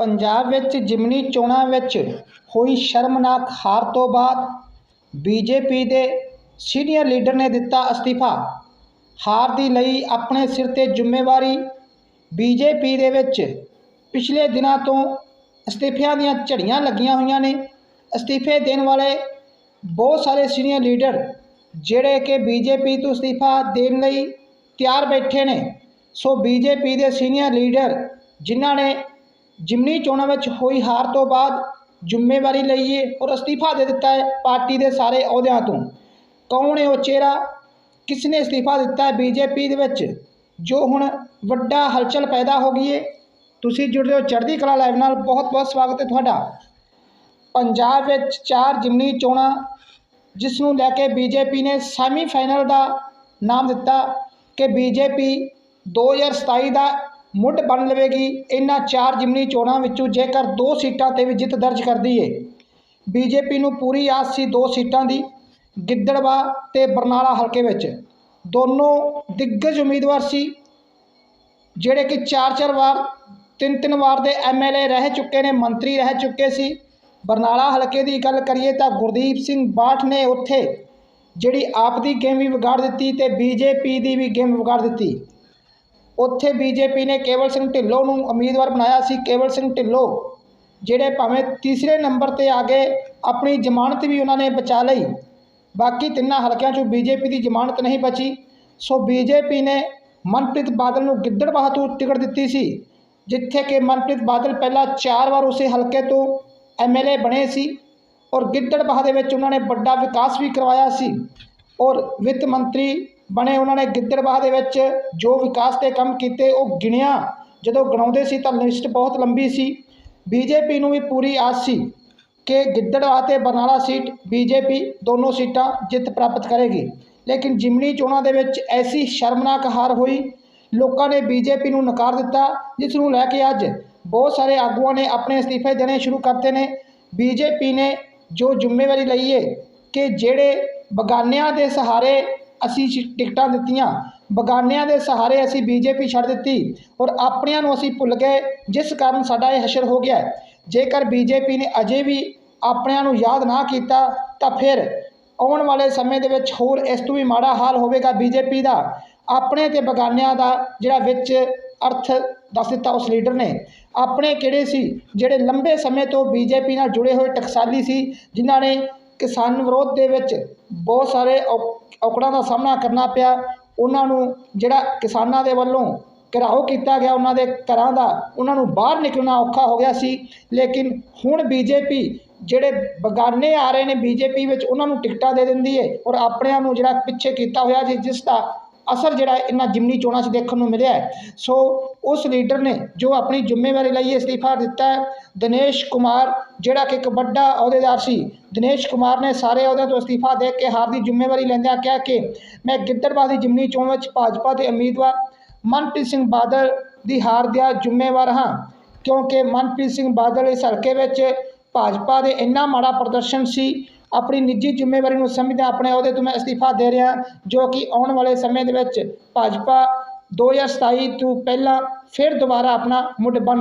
ਪੰਜਾਬ ਵਿੱਚ ਜ਼ਿਮਨੀ ਚੋਣਾਂ ਵਿੱਚ ਹੋਈ ਸ਼ਰਮਨਾਕ ਹਾਰ ਤੋਂ ਬਾਅਦ ਬੀਜੇਪੀ ਦੇ ਸੀਨੀਅਰ ਲੀਡਰ ਨੇ ਦਿੱਤਾ ਅਸਤੀਫਾ। ਹਾਰ ਦੀ ਲਈ ਆਪਣੇ ਸਿਰ ਤੇ ਜ਼ਿੰਮੇਵਾਰੀ ਬੀਜੇਪੀ ਦੇ ਵਿੱਚ ਪਿਛਲੇ ਦਿਨਾਂ ਤੋਂ ਅਸਤੀਫਿਆਂ ਦੀਆਂ ਝੜੀਆਂ ਲੱਗੀਆਂ ਹੋਈਆਂ ਨੇ। ਅਸਤੀਫੇ ਦੇਣ ਵਾਲੇ ਬਹੁਤ ਸਾਰੇ ਸੀਨੀਅਰ ਲੀਡਰ ਜਿਹੜੇ ਕਿ ਬੀਜੇਪੀ ਤੋਂ ਅਸਤੀਫਾ ਦੇਣ ਲਈ ਤਿਆਰ ਬੈਠੇ ਨੇ। ਸੋ ਬੀਜੇਪੀ ਦੇ ਸੀਨੀਅਰ ਲੀਡਰ ਜਿਨ੍ਹਾਂ ਨੇ ਜਿਮਨੀ ਚੋਣਾਂ ਵਿੱਚ ਹੋਈ ਹਾਰ ਤੋਂ ਬਾਅਦ ਜ਼ਿੰਮੇਵਾਰੀ ਲਈਏ ਔਰ ਅਸਤੀਫਾ ਦੇ ਦਿੱਤਾ ਹੈ ਪਾਰਟੀ ਦੇ ਸਾਰੇ ਅਹੁਦਿਆਂ ਤੋਂ। ਕੌਣ ਹੈ ਉਹ ਚਿਹਰਾ? ਕਿਸ ਨੇ ਅਸਤੀਫਾ ਦਿੱਤਾ ਹੈ ਬੀਜੇਪੀ ਦੇ ਵਿੱਚ? ਜੋ ਹੁਣ ਵੱਡਾ ਹਲਚਲ ਪੈਦਾ ਹੋ ਗਈ ਹੈ, ਤੁਸੀਂ ਜੁੜ ਰਹੇ ਹੋ ਚੜ੍ਹਦੀ ਕਲਾ ਲਾਈਵ ਨਾਲ। ਬਹੁਤ ਬਹੁਤ ਸਵਾਗਤ ਹੈ ਤੁਹਾਡਾ। ਪੰਜਾਬ ਵਿੱਚ ਚਾਰ ਜਿਮਨੀ ਚੋਣਾਂ ਜਿਸ ਨੂੰ ਲੈ ਕੇ ਬੀਜੇਪੀ ਨੇ ਸੈਮੀ ਫਾਈਨਲ ਦਾ ਨਾਮ ਦਿੱਤਾ ਕਿ ਬੀਜੇਪੀ 2027 ਦਾ ਮੁੱਢ ਬਣ ਲਵੇਗੀ। ਇਹਨਾਂ ਚਾਰ ਜਿਮਨੀ ਚੋਣਾਂ ਵਿੱਚੋਂ ਜੇਕਰ ਦੋ ਸੀਟਾਂ ਤੇ ਵੀ ਜਿੱਤ ਦਰਜ ਕਰਦੀ ਏ ਬੀਜੇਪੀ ਨੂੰ ਪੂਰੀ ਆਸ ਸੀ ਦੋ ਸੀਟਾਂ ਦੀ, ਗਿੱਦੜਵਾ ਤੇ ਬਰਨਾਲਾ ਹਲਕੇ ਵਿੱਚ। ਦੋਨੋਂ ਦਿੱਗਜ ਉਮੀਦਵਾਰ ਸੀ, ਜਿਹੜੇ ਕਿ ਚਾਰ ਚਾਰ ਵਾਰ, ਤਿੰਨ ਤਿੰਨ ਵਾਰ ਦੇ ਐਮਐਲਏ ਰਹਿ ਚੁੱਕੇ ਨੇ, ਮੰਤਰੀ ਰਹਿ ਚੁੱਕੇ ਸੀ। ਬਰਨਾਲਾ ਹਲਕੇ ਦੀ ਗੱਲ ਕਰੀਏ ਤਾਂ ਗੁਰਦੀਪ ਸਿੰਘ ਬਾਠ ਨੇ ਉੱਥੇ ਜਿਹੜੀ ਆਪ ਦੀ ਗੇਮ ਵੀ ਵਿਗਾੜ ਦਿੱਤੀ ਤੇ ਬੀਜੇਪੀ ਦੀ ਵੀ ਗੇਮ ਵਿਗਾੜ ਦਿੱਤੀ। ਉੱਥੇ ਬੀਜੇਪੀ ਨੇ ਕੇਵਲ ਸਿੰਘ ਢਿੱਲੋਂ ਨੂੰ ਉਮੀਦਵਾਰ ਬਣਾਇਆ ਸੀ। ਕੇਵਲ ਸਿੰਘ ਢਿੱਲੋਂ, ਜਿਹੜੇ ਭਾਵੇਂ ਤੀਸਰੇ ਨੰਬਰ ਤੇ ਆ ਗਏ, ਆਪਣੀ ਜ਼ਮਾਨਤ ਵੀ ਉਹਨਾਂ ਨੇ ਬਚਾ ਲਈ। ਬਾਕੀ ਤਿੰਨਾਂ ਹਲਕਿਆਂ 'ਚੋਂ ਬੀਜੇਪੀ ਦੀ ਜ਼ਮਾਨਤ ਨਹੀਂ ਬਚੀ। ਸੋ ਬੀਜੇਪੀ ਨੇ ਮਨਪ੍ਰੀਤ ਬਾਦਲ ਨੂੰ ਗਿੱਦੜਬਾਹਾ ਤੋਂ ਟਿਕਟ ਦਿੱਤੀ ਸੀ, ਜਿੱਥੇ ਕਿ ਮਨਪ੍ਰੀਤ ਬਾਦਲ ਪਹਿਲਾਂ ਚਾਰ ਵਾਰ ਉਸੇ ਹਲਕੇ ਤੋਂ ਐਮਐਲਏ ਬਣੇ ਸੀ ਔਰ ਗਿੱਦੜਬਾਹਾ ਦੇ ਵਿੱਚ ਉਹਨਾਂ ਨੇ ਵੱਡਾ ਵਿਕਾਸ ਵੀ ਕਰਵਾਇਆ ਸੀ। ਔਰ ਵਿੱਤ ਮੰਤਰੀ ਬਣੇ ਉਹਨਾਂ ਨੇ ਗਿੱਦੜਬਾਹਾ ਦੇ ਵਿੱਚ ਜੋ ਵਿਕਾਸ ਦੇ ਕੰਮ ਕੀਤੇ ਉਹ ਗਿਣਿਆ। ਜਦੋਂ ਗਣਾਉਂਦੇ ਸੀ ਤਾਂ ਲਿਸਟ ਬਹੁਤ ਲੰਬੀ ਸੀ। ਬੀਜੇਪੀ ਨੂੰ ਵੀ ਪੂਰੀ ਆਸ ਸੀ ਕਿ ਗਿੱਦੜਬਾਹਾ ਤੇ ਬਰਨਾਲਾ ਸੀਟ ਬੀਜੇਪੀ ਦੋਨੋਂ ਸੀਟਾਂ ਜਿੱਤ ਪ੍ਰਾਪਤ ਕਰੇਗੀ। ਲੇਕਿਨ ਜਿਮਨੀ ਚੋਣਾਂ ਦੇ ਵਿੱਚ ਐਸੀ ਸ਼ਰਮਨਾਕ ਹਾਰ ਹੋਈ, ਲੋਕਾਂ ਨੇ ਬੀਜੇਪੀ ਨੂੰ ਨਕਾਰ ਦਿੱਤਾ, ਜਿਸ ਨੂੰ ਲੈ ਕੇ ਅੱਜ ਬਹੁਤ ਸਾਰੇ ਆਗੂਆਂ ਨੇ ਆਪਣੇ ਅਸਤੀਫੇ ਦੇਣੇ ਸ਼ੁਰੂ ਕਰਤੇ ਨੇ। ਬੀਜੇਪੀ ਨੇ ਜੋ ਜ਼ਿੰਮੇਵਾਰੀ ਲਈ ਹੈ ਕਿ ਜਿਹੜੇ ਬਗਾਨਿਆਂ ਦੇ ਸਹਾਰੇ ਅਸੀਂ ਸ਼- ਟਿਕਟਾਂ ਦਿੱਤੀਆਂ। ਬਗਾਨਿਆਂ ਦੇ ਸਹਾਰੇ ਅਸੀਂ ਬੀਜੇਪੀ ਛੱਡ ਦਿੱਤੀ ਔਰ ਆਪਣਿਆਂ ਨੂੰ ਅਸੀਂ ਭੁੱਲ ਗਏ, ਜਿਸ ਕਾਰਨ ਸਾਡਾ ਇਹ ਹਸ਼ਰ ਹੋ ਗਿਆ। ਹੈ। ਜੇਕਰ ਬੀਜੇਪੀ ਨੇ ਅਜੇ ਵੀ ਆਪਣਿਆਂ ਨੂੰ ਯਾਦ ਨਾ ਕੀਤਾ, ਤਾਂ ਫਿਰ ਆਉਣ ਵਾਲੇ ਸਮੇਂ ਦੇ ਵਿੱਚ ਹੋਰ ਇਸ ਤੋਂ ਵੀ ਮਾੜਾ ਹਾਲ ਹੋਵੇਗਾ ਬੀਜੇਪੀ ਦਾ। ਆਪਣੇ ਤੇ ਬਗਾਨਿਆਂ ਦਾ ਜਿਹੜਾ ਵਿੱਚ ਅਰਥ ਦੱਸ ਦਿੱਤਾ ਉਸ ਲੀਡਰ ਨੇ। ਆਪਣੇ ਕਿਹੜੇ ਸੀ, ਜਿਹੜੇ ਲੰਬੇ ਸਮੇਂ ਤੋਂ ਬੀਜੇਪੀ ਨਾਲ ਜੁੜੇ ਹੋਏ ਟਕਸਾਲੀ ਸੀ, ਜਿਨ੍ਹਾਂ ਨੇ ਕਿਸਾਨ ਵਿਰੋਧ ਦੇ ਵਿੱਚ ਬਹੁਤ ਸਾਰੇ ਔਕੜਾਂ ਦਾ ਸਾਹਮਣਾ ਕਰਨਾ ਪਿਆ। ਉਹਨਾਂ ਨੂੰ ਜਿਹੜਾ ਕਿਸਾਨਾਂ ਦੇ ਵੱਲੋਂ ਘਿਰਾਓ ਕੀਤਾ ਗਿਆ, ਉਹਨਾਂ ਦੇ ਘਰਾਂ ਦਾ, ਉਹਨਾਂ ਨੂੰ ਬਾਹਰ ਨਿਕਲਣਾ ਔਖਾ ਹੋ ਗਿਆ ਸੀ। ਲੇਕਿਨ ਹੁਣ ਬੀਜੇਪੀ ਜਿਹੜੇ ਬਗਾਨੇ ਆ ਰਹੇ ਨੇ, ਬੀਜੇਪੀ ਵਿੱਚ ਉਹਨਾਂ ਨੂੰ ਟਿਕਟਾਂ ਦੇ ਦਿੰਦੀ ਹੈ ਔਰ ਆਪਣਿਆਂ ਨੂੰ ਜਿਹੜਾ ਪਿੱਛੇ ਕੀਤਾ ਹੋਇਆ ਜੀ, ਜਿਸ ਦਾ ਅਸਰ ਜਿਹੜਾ ਇਹਨਾਂ ਜਿਮਨੀ ਚੋਣਾਂ 'ਚ ਦੇਖਣ ਨੂੰ ਮਿਲਿਆ ਸੋ ਉਸ ਲੀਡਰ ਨੇ ਜੋ ਆਪਣੀ ਜ਼ਿੰਮੇਵਾਰੀ ਲਈ ਅਸਤੀਫਾ ਦਿੱਤਾ ਹੈ, ਦਿਨੇਸ਼ ਕੁਮਾਰ, ਜਿਹੜਾ ਕਿ ਇੱਕ ਵੱਡਾ ਅਹੁਦੇਦਾਰ ਸੀ ਦਿਨੇਸ਼ ਕੁਮਾਰ ਨੇ ਸਾਰੇ ਅਹੁਦਿਆਂ ਤੋਂ ਅਸਤੀਫਾ ਦੇ ਕੇ ਹਾਰ ਦੀ ਜ਼ਿੰਮੇਵਾਰੀ ਲੈਂਦਿਆਂ ਕਿਹਾ ਕਿ ਮੈਂ ਗਿੱਦੜਬਾਹਾ ਦੀ ਜਿਮਨੀ ਚੋਣ ਵਿੱਚ ਭਾਜਪਾ ਦੇ ਉਮੀਦਵਾਰ ਮਨਪ੍ਰੀਤ ਸਿੰਘ ਬਾਦਲ ਦੀ ਹਾਰ ਦਾ ਜ਼ਿੰਮੇਵਾਰ ਹਾਂ। ਕਿਉਂਕਿ ਮਨਪ੍ਰੀਤ ਸਿੰਘ ਬਾਦਲ ਇਸ ਹਲਕੇ ਵਿੱਚ ਭਾਜਪਾ ਦੇ ਇੰਨਾ ਮਾੜਾ ਪ੍ਰਦਰਸ਼ਨ ਸੀ, ਆਪਣੀ ਨਿੱਜੀ ਜ਼ਿੰਮੇਵਾਰੀ ਨੂੰ ਸਮਝਦਿਆਂ ਆਪਣੇ ਅਹੁਦੇ ਤੋਂ ਮੈਂ ਅਸਤੀਫਾ ਦੇ ਰਿਹਾ, ਜੋ ਕਿ ਆਉਣ ਵਾਲੇ ਸਮੇਂ ਦੇ ਵਿੱਚ ਭਾਜਪਾ 2027 ਤੋਂ ਪਹਿਲਾਂ ਫਿਰ ਦੁਬਾਰਾ ਆਪਣਾ ਮੁੱਢ ਬਣ